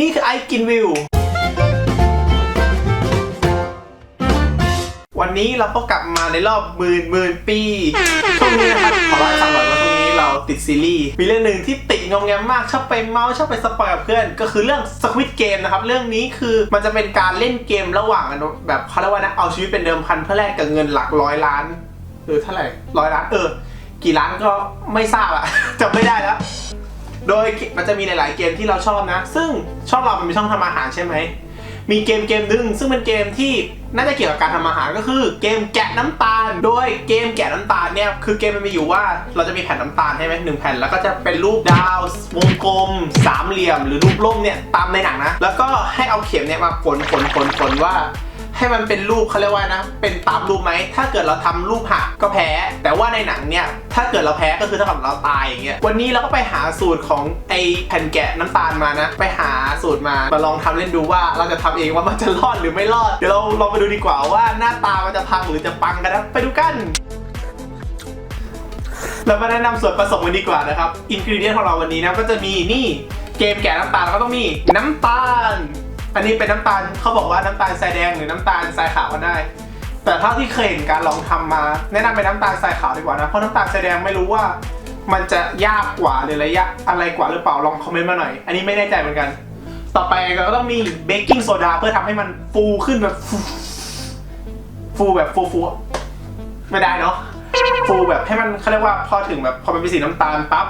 นี่คือไอกินวิว วันนี้เราก็กลับมาในรอบหมื่นหมื่นปีช่วงนี้นะครับขอเล่าให้ฟังก่อนว่าช่วงนี้เราติดซีรีส์มีเรื่องหนึ่งที่ติดงอมแงมมากชอบไปเมาส์ชอบไปสปอยกับเพื่อน ก็คือเรื่อง Squid Game นะครับ เรื่องนี้คือมันจะเป็นการเล่นเกมระหว่างแบบเขาเรียกว่านะเอาชีวิตเป็นเดิมพันเพื่อแลกกับเงินหลักร้อยล้านหรือเท่าไหร่ร้อยล้านเออ กี่ล้านก็ไม่ทราบอะจำไม่ได้แล้ว โดยมันจะมีหลาย ๆ เกมที่เราชอบนะ ซึ่งช่องเรามันเป็นช่องทำอาหารใช่ไหม มีเกมเกมหนึ่งซึ่งเป็นเกมที่น่าจะเกี่ยวกับการทำอาหารก็คือเกมแกะน้ำตาล โดยเกมแกะน้ำตาลเนี่ยคือเกมมันมีอยู่ว่าเราจะมีแผ่นน้ำตาลใช่ไหมหนึ่งแผ่นแล้วก็จะเป็นรูปดาววงกลม สามเหลี่ยม หรือรูปร่มเนี่ยตามในหนังนะ แล้วก็ให้เอาเข็มเนี่ยมาฝนฝนฝนฝนว่า ให้มันเป็นรูปเขาเรียกว่านะ เป็นตามรูปไหม ถ้าเกิดเราทำรูปหักก็แพ้ แต่ว่าในหนังเนี่ยถ้าเกิดเราแพ้ก็คือเท่ากับเราตายอย่างเงี้ยวันนี้เราก็ไปหาสูตรของไอแผ่นแกะน้ำตาลมานะ ไปหาสูตรมามาลองทำเล่นดูว่าเราจะทำเองว่ามันจะรอดหรือไม่รอดเดี๋ยวเราลองไปดูดีกว่าว่าหน้าตามันจะพังหรือจะปังกันนะไปดูกันเรามาแนะนำส่วนผสมกันดีกว่านะครับอินกิวเดียนของเราวันนี้นะก็จะมีนี่เกมแกะน้ำตาลก็ต้องมีน้ำตาล อันนี้เป็นน้ำตาลเขาบอกว่าน้ำตาลทรายแดงหรือน้ำตาลทรายขาวก็ได้ แต่เท่าที่เคยเห็นการลองทำมา แนะนำเป็นน้ำตาลทรายขาวดีกว่านะเพราะน้ำตาลทรายแดงไม่รู้ว่ามันจะยากกว่าหรืออะไรยากอะไรกว่าหรือเปล่าลองคอมเมนต์มาหน่อย อันนี้ไม่แน่ใจเหมือนกัน ต่อไปเราก็ต้องมีเบกกิ้งโซดาเพื่อทำให้มันฟูขึ้นแบบฟูฟูแบบฟูฟูไม่ได้เนาะฟูแบบให้มันเขาเรียกว่าพอถึงแบบพอมันเป็นสีน้ำตาลปั๊บ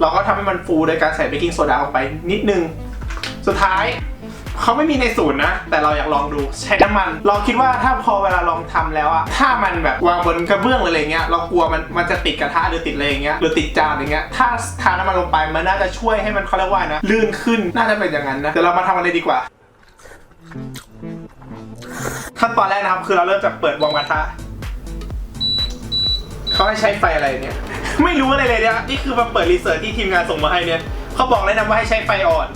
เราก็ทำให้มันฟูโดยการใส่เบกกิ้งโซดาลงไปนิดนึง สุดท้าย เขาไม่มีในสูตรนะ แต่เราอยากลองดูใช้น้ำมัน เราคิดว่าถ้าพอเวลาลองทำแล้วอะถ้ามันแบบวางบนกระเบื้องอะไรเงี้ยเรากลัวมันมันจะติดกระทะหรือติดอะไรอย่างเงี้ยหรือติดจานอย่างเงี้ยถ้าทาน้ำมันลงไปมันน่าจะช่วยให้มันเขาเรียกว่านะลื่นขึ้นน่าจะเป็นอย่างนั้นนะเดี๋ยวเรามาทำกันเลยดีกว่าขั้นตอนแรกนะครับคือเราเริ่มจากเปิดวางกระทะเขาให้ใช้ไฟอะไรเนี่ย ไม่รู้อะไรเลยเนี่ยนี่คือมาเปิดรีเสิร์ชที่ทีมงานส่งมาให้เนี่ยเขาบอกแนะนำว่าให้ใช้ไฟอ่อน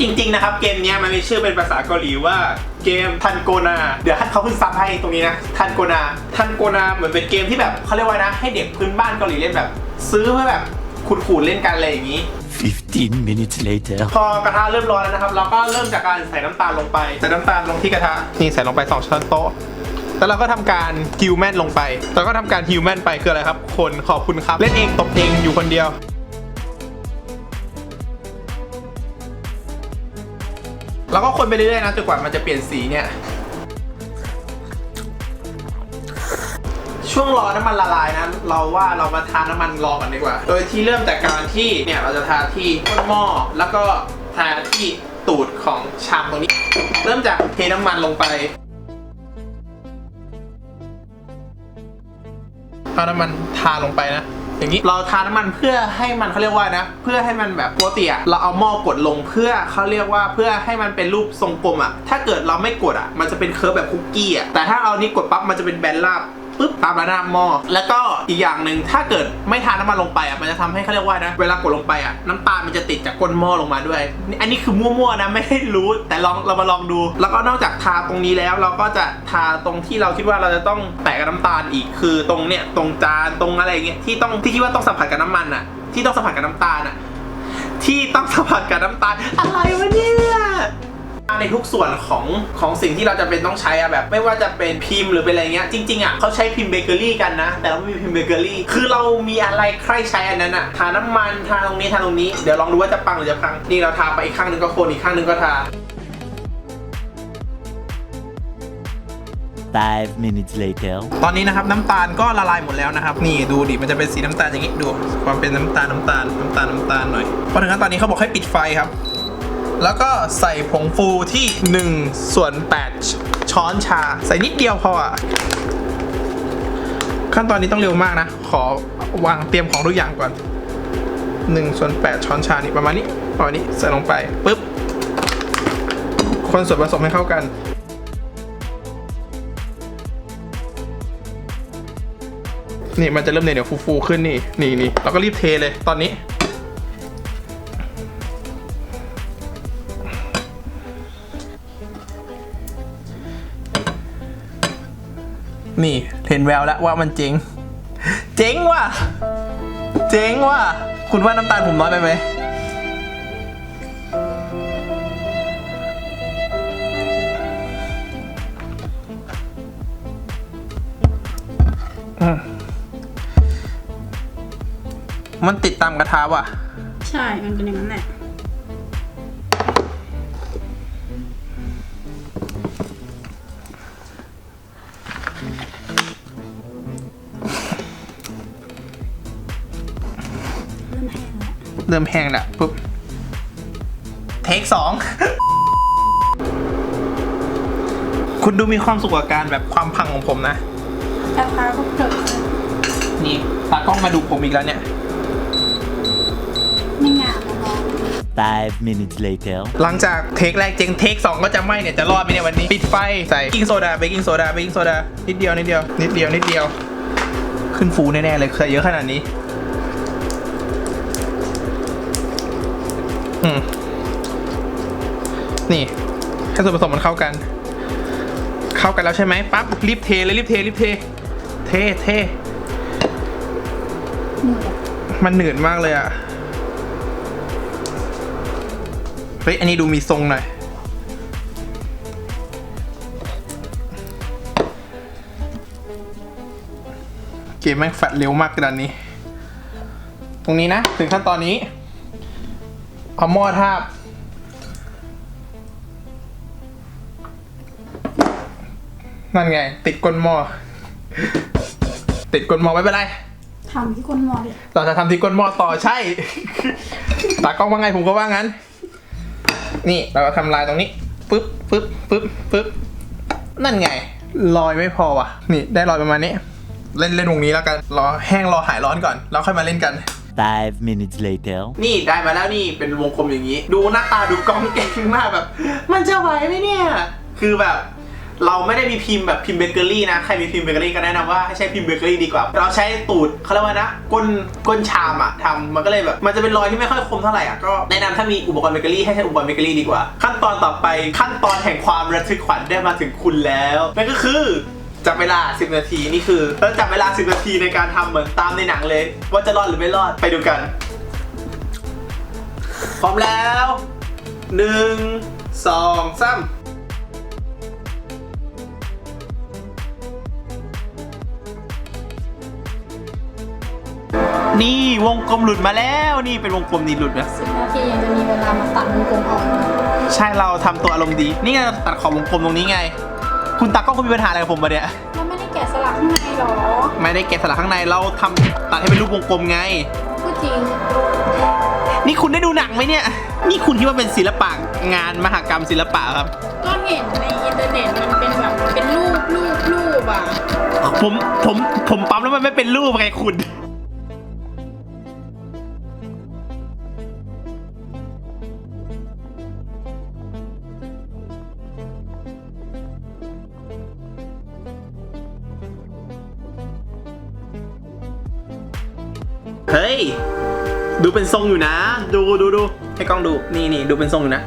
จริง ๆ นะครับเกมเนี้ยมันมีชื่อเป็นภาษาเกาหลีว่าเกมทันโกนา เดี๋ยวให้เขาขึ้นซับให้ตรงนี้นะทันโกนาทันโกนาเหมือนเป็นเกมที่แบบเขาเรียกว่านะ ให้เด็กพื้นบ้านเกาหลีเล่นแบบ ซื้อเพื่อแบบขูดๆเล่นกันอะไรอย่างนี้ 15 minutes later. พอกระทะเริ่มร้อนแล้วนะครับ เราก็เริ่มจากการใส่น้ำตาลลงไป ใส่น้ำตาลลงที่กระทะ นี่ใส่ลงไป 2 ช้อนโต๊ะ แล้วเราก็ทำการฮิวแมนลงไป แล้วก็ทำการฮิวแมนไปคืออะไรครับ คนขอบคุณครับ เล่นเองตบเองอยู่คนเดียว แล้วก็คนไปเรื่อยๆนะจนกว่ามันจะเปลี่ยนสีเนี่ยช่วงรอน้ำมันละลายนะเราว่าเรามาทาน้ำมันรอกันดีกว่า โดยที่เริ่มจากการที่เนี่ยเราจะทาที่ก้นหม้อแล้วก็ทาที่ตูดของชามตรงนี้ เริ่มจากเทน้ำมันลงไปเอาน้ำมันทาลงไปนะ อย่างนี้ เราทาน้ำมันเพื่อให้มันเขาเรียกว่านะ เพื่อให้มันแบบปกติอะเราเอาหม้อกดลงเพื่อเขาเรียกว่าเพื่อให้มันเป็นรูปทรงกลมอะถ้าเกิดเราไม่กดอะมันจะเป็นเคิร์ฟแบบคุกกี้อะแต่ถ้าเอานี้กดปั๊บมันจะเป็นแบนราบ ปึ๊บตามระนาบหม้อแล้วก็อีกอย่างหนึ่งถ้าเกิดไม่ทาน้ำมันลงไปอะมันจะทำให้เขาเรียกว่านะ เวลากดลงไปอะน้ำตาลมันจะติดจากก้นหม้อลงมาด้วย อันนี้คือมั่วๆนะไม่ได้รู้ แต่ลองเรามาลองดู แล้วก็นอกจากทาตรงนี้แล้วเราก็จะทาตรงที่เราคิดว่าเราจะต้องแตะกับน้ำตาลอีกคือตรงเนี้ยตรงจานตรงอะไรเงี้ยที่ต้องที่คิดว่าต้องสัมผัสกับน้ำมันอะ ที่ต้องสัมผัสกับน้ำตาลอะที่ต้องสัมผัสกับน้ำตาลอะไรวะเนี่ย ในทุกส่วนของของสิ่งที่เราจะเป็นต้องใช้อะแบบ ไม่ว่าจะเป็นพิมพ์หรือเป็นอะไรเงี้ยจริงๆอะเขาใช้พิมพ์เบเกอรี่กันนะ แต่เราไม่มีพิมพ์เบเกอรี่ คือเรามีอะไรใครใช้อันนั้นอะทาน้ำมันทาตรงนี้ทาตรงนี้เดี๋ยวลองดูว่าจะปังหรือจะพังนี่เราทาไปอีกข้างหนึงก็โคนอีกข้างหนึงก็ทา5 minutes later. ตอนนี้นะครับน้ำตาลก็ละลายหมดแล้วนะครับ นี่ดูดิมันจะเป็นสีน้ำตาลอย่างนี้ดู ความเป็นน้ำตาลน้ำตาลน้ำตาลน้ำตาลหน่อยพอถึงขั้นตอนนี้เขาบอกให้ปิดไฟครับ แล้วก็ใส่ผงฟูที่ 1 ส่วน 8 ช้อนชา ใส่นิดเดียวพออะขั้นตอนนี้ต้องเร็วมากนะ ขอวางเตรียมของทุกอย่างก่อน1ส่วน8ช้อนชานี่ประมาณนี้ประมาณนี้ใส่ลงไปปุ๊บคนส่วนผสมให้เข้ากันนี่มันจะเริ่มเหนียวฟูๆขึ้นนี่นี่นี่เราก็รีบเทเลยตอนนี้ นี่เห็นแววแล้วว่ามันเจ๋ง เจ๋งว่ะ เจ๋งว่ะ คุณว่าน้ำตาลผมน้อยไปไหม มันติดตามกระทะว่ะ ใช่ มันเป็นอย่างนั้นแหละ ริ่มแห้งแล้วเริ่มแห้งแล้วปุ๊บเทคสองคุณดูมีความสุขกับการแบบความพังของผมนะกระทะก็เกิดนี่ตากล้องมาดูผมอีกแล้วเนี่ย ไม่งามนะน้อง Five minutes later. หลังจากเทคแรกเจ๊งเทคสองก็จะไหม่เนี่ยจะรอดไหมเนี่ยวันนี้ ปิดไฟใส่เบกกิ้งโซดาเบกกิ้งโซดาเบกกิ้งโซดานิดเดียวนิดเดียวนิดเดียวนิดเดียว ขึ้นฟูแน่ๆเลยเคยเยอะขนาดนี้ นี่ ให้ส่วนผสมมันเข้ากัน เข้ากันแล้วใช่ไหมปั๊บรีบเทเลยรีบเทรีบเท เทเทมันหนืดมากเลยอะเฮ้ยอันนี้ดูมีทรงหน่อยเกมแม่งแฟดเร็วมากกระดานนี้ ตรงนี้นะ ถึงขั้นตอนนี้ เอาหม้อทาบ นั่นไง ติดก้นหม้อ ติดก้นหม้อไม่เป็นไร ทำที่ก้นหม้อเลยเราจะทำที่ก้นหม้อต่อใช่ ตากล้องว่าไงผมก็ว่างั้น นี่เราก็ทำลายตรงนี้ปึ๊บปึ๊บปึ๊บปึ๊บนั่นไง รอยไม่พอว่ะ นี่ได้รอยประมาณนี้ เล่นเล่นวงนี้แล้วกัน รอแห้งรอหายร้อนก่อน แล้วค่อยมาเล่นกัน Five minutes later. นี่ได้มาแล้วนี่เป็นวงกลมอย่างนี้ ดูหน้าตาดูกล้องเก่งมากแบบ มันจะไหวไหมเนี่ย คือแบบเราไม่ได้มีพิมพ์แบบพิมพ์เบเกอรี่นะ ใครมีพิมพ์เบเกอรี่ก็แนะนำว่าให้ใช้พิมพ์เบเกอรี่ดีกว่า เราใช้ตูดเขาเรียกว่านะก้นก้นชามอะทำมันก็เลยแบบ มันจะเป็นรอยที่ไม่ค่อยคมเท่าไหร่อะก็แนะนำถ้ามีอุปกรณ์เบเกอรี่ให้ใช้อุปกรณ์เบเกอรี่ดีกว่า ขั้นตอนต่อไปขั้นตอนแห่งความระทึกขวัญได้มาถึงคุณแล้วนั่นก็คือ จับเวลา 10 นาทีนี่คือเราจับเวลา 10 นาทีในการทำเหมือนตามในหนังเลย ว่าจะรอดหรือไม่รอดไปดูกัน พร้อมแล้วหนึ่งสองสามนี่วงกลมหลุดมาแล้วนี่เป็นวงกลมนี่หลุดนะสิบนาทียังจะมีเวลามาตัดวงกลมออก ใช่เราทำตัวอารมณ์ดี นี่ไงตัดขอบวงกลมตรงนี้ไง คุณตากล้องคุณมีปัญหาอะไรกับผมปะเนี่ยแล้วไม่ได้แกะสลักข้างในหรอ ไม่ได้แกะสลักข้างในเราทำตัดให้เป็นรูปวงกลมไง พูดจริง นี่คุณได้ดูหนังไหมเนี่ย นี่คุณคิดว่าเป็นศิลปะงานมหกรรมศิลปะครับ ก็เห็นในอินเทอร์เน็ตมันเป็นแบบเป็นรูปรูปรูปอะ ผมผมผมปั๊มแล้วมันไม่เป็นรูปไงคุณ เฮ้ย ดูเป็นทรงอยู่นะ ดูดูดูให้กล้องดู นี่นี่ดูเป็นทรงอยู่นะ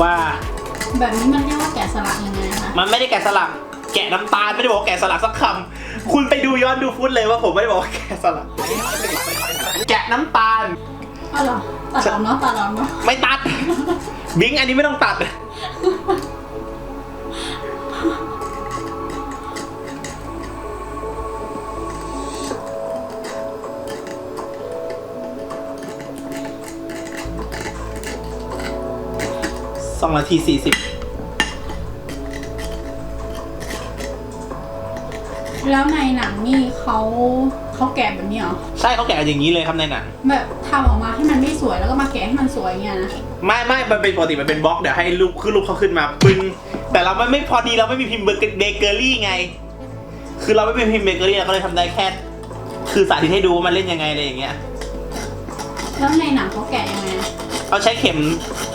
ว่า แบบนี้มันเรียกว่าแกะสลักยังไงคะมันไม่ได้แกะสลัก แกะน้ำตาลไม่ได้บอกว่าแกะสลักสักคำคุณไปดูย้อนดูฟุตเลยว่าผมไม่ได้บอกว่าแกะสลัก แกะน้ำตาลอ๋อเหรอตัดออกเนาะตัดออกเนาะไม่ตัด บิงอันนี้ไม่ต้องตัด สองนาทีสี่สิบแล้วในหนังนี่เขาเขาแกะแบบนี้เหรอ ใช่เขาแกะอย่างนี้เลยครับในหนัง แบบทำออกมาให้มันไม่สวยแล้วก็มาแกะให้มันสวยอย่างเงี้ยนะ ไม่ไม่มันเป็นปกติมันเป็นบล็อกเดี๋ยวให้รูปขึ้นรูปเขาขึ้นมาปึ้งแต่เราไม่ไม่พอดีเราไม่มีพิมพ์เบเกอรี่ไง คือเราไม่มีพิมพ์เบเกอรี่เราก็เลยทำได้แค่ คือสาธิตให้ดูว่ามันเล่นยังไงอะไรอย่างเงี้ย แล้วในหนังเขาแกะยังไงอะ เอาใช้เข็ม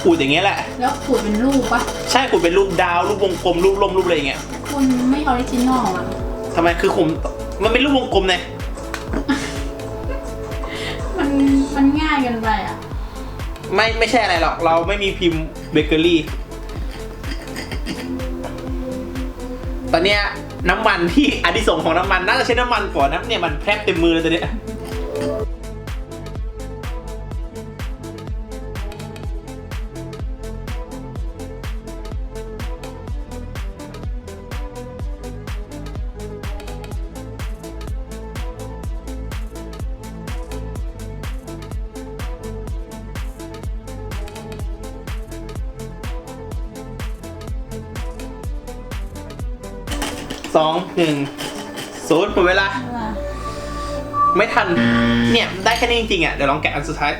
ขูดอย่างเงี้ยแหละ แล้วขูดเป็นรูปปะใช่ขูดเป็นรูปดาวรูปวงกลมรูปลมรูปอะไรอย่างเงี้ยคุณไม่ออริจินอลอะทำไมคือผมมันเป็นรูปวงกลมไงมันมันง่ายเกันไปอะไม่ไม่ใช่อะไรหรอกเราไม่มีพิมพ์เบเกอรี่ ตอนเนี้ยน้ำมันที่อดิสงส์ของน้ำมันน่าจะใช้น้ำมันก่อนนะเนี่ยมันแพรบเต็มมือเลยตอนเนี้ย สองหนึ่งศูนย์หมดเวลา ไม่ทัน เนี่ยได้แค่นี้จริงๆอะ เดี๋ยวลองแกะอันสุดท้าย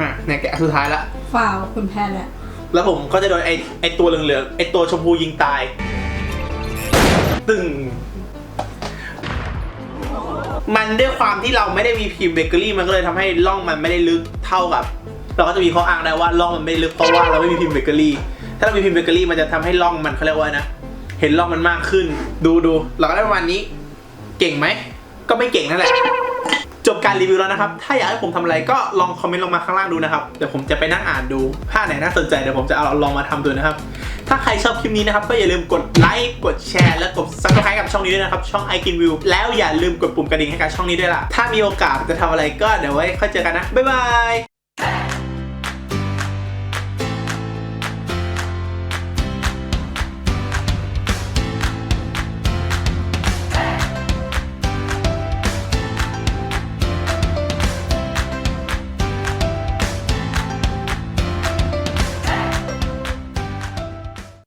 อะเนี่ยแกะอันสุดท้ายละ ฝ่าวคุณแพ้แหละแล้วผมก็จะโดนไอไอตัวเหลืองๆ ไอตัวชมพูยิงตาย ตึง มันด้วยความที่เราไม่ได้มีพิมพ์เบเกอรี่มันก็เลยทำให้ร่องมันไม่ได้ลึกเท่ากับ เราก็จะมีข้ออ้างได้ว่าร่องมันไม่ได้ลึกเพราะว่าเราไม่มีพิมพ์เบเกอรี่ ถ้าเรามีพิมพ์เบเกอรี่มันจะทำให้ร่องมันเขาเรียกว่านะ เห็นรองมันมากขึ้น ดูดูเราก็ได้ประมาณนี้ เก่งไหม ก็ไม่เก่งนั่นแหละ จบการรีวิวแล้วนะครับ ถ้าอยากให้ผมทำอะไรก็ลองคอมเมนต์ลงมาข้างล่างดูนะครับ เดี๋ยวผมจะไปนั่งอ่านดูถ้าไหนน่าสนใจเดี๋ยวผมจะเอาลองมาทำดูนะครับ ถ้าใครชอบคลิปนี้นะครับ ก็อย่าลืมกดไลค์ กดแชร์ และกด subscribe กับช่องนี้ด้วยนะครับ ช่อง i k i n View แล้วอย่าลืมกดปุ่มกระดิ่งให้กับช่องนี้ด้วยล่ะ ถ้ามีโอกาสจะทำอะไรก็เดี๋ยวไว้ค่อยเจอกันนะ บ๊ายบาย